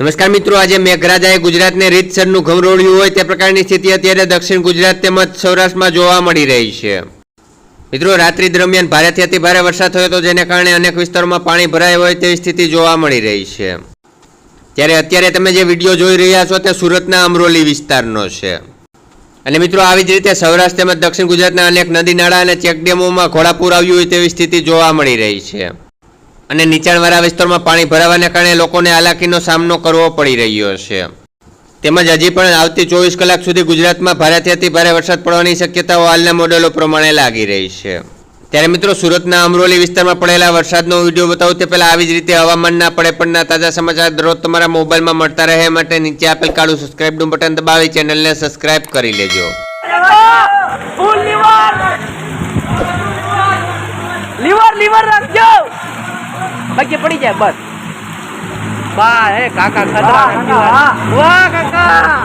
નમસ્કાર મિત્રો, આજે મેઘરાજાએ ગુજરાતને રીતસરનું ઘમરોળ્યું હોય તે પ્રકારની સ્થિતિ અત્યારે દક્ષિણ ગુજરાત તેમજ સૌરાષ્ટ્રમાં જોવા મળી રહી છે. મિત્રો, રાત્રિ દરમિયાન ભારેથી અતિ ભારે વરસાદ થયો હતો, જેને કારણે અનેક વિસ્તારોમાં પાણી ભરાય હોય તેવી સ્થિતિ જોવા મળી રહી છે. ત્યારે અત્યારે તમે જે વીડિયો જોઈ રહ્યા છો તે સુરતના અમરોલી વિસ્તારનો છે. અને મિત્રો, આવી જ રીતે સૌરાષ્ટ્ર તેમજ દક્ષિણ ગુજરાતના અનેક નદી, નાળા અને ચેકડેમોમાં ઘોડાપૂર આવ્યું હોય તેવી સ્થિતિ જોવા મળી રહી છે. અને નીચાણવાળા વિસ્તારમાં પાણી ભરાવાને કારણે લોકોને હાલાકીનો સામનો કરવો પડી રહ્યો છે. તેમજ હજી પણ આવતી ચોવીસ કલાક સુધી ગુજરાતમાં ભારેથી અતિ ભારે વરસાદ પડવાની શક્યતાઓ હાલના મોડેલો પ્રમાણે લાગી રહી છે. ત્યારે મિત્રો, સુરતના અમરોલી વિસ્તારમાં પડેલા વરસાદનો વીડિયો બતાવું તે પહેલાં આવી જ રીતે હવામાનના પડે પડના તાજા સમાચાર દરરોજ તમારા મોબાઈલમાં મળતા રહે માટે નીચે આપેલ કાળું સબસ્ક્રાઇબનું બટન દબાવી ચેનલને સબસ્ક્રાઇબ કરી લેજો. લીવર લીવર બાકી પડી જાય બસ. બા હે કાકા ખતરા વાહ કાકા!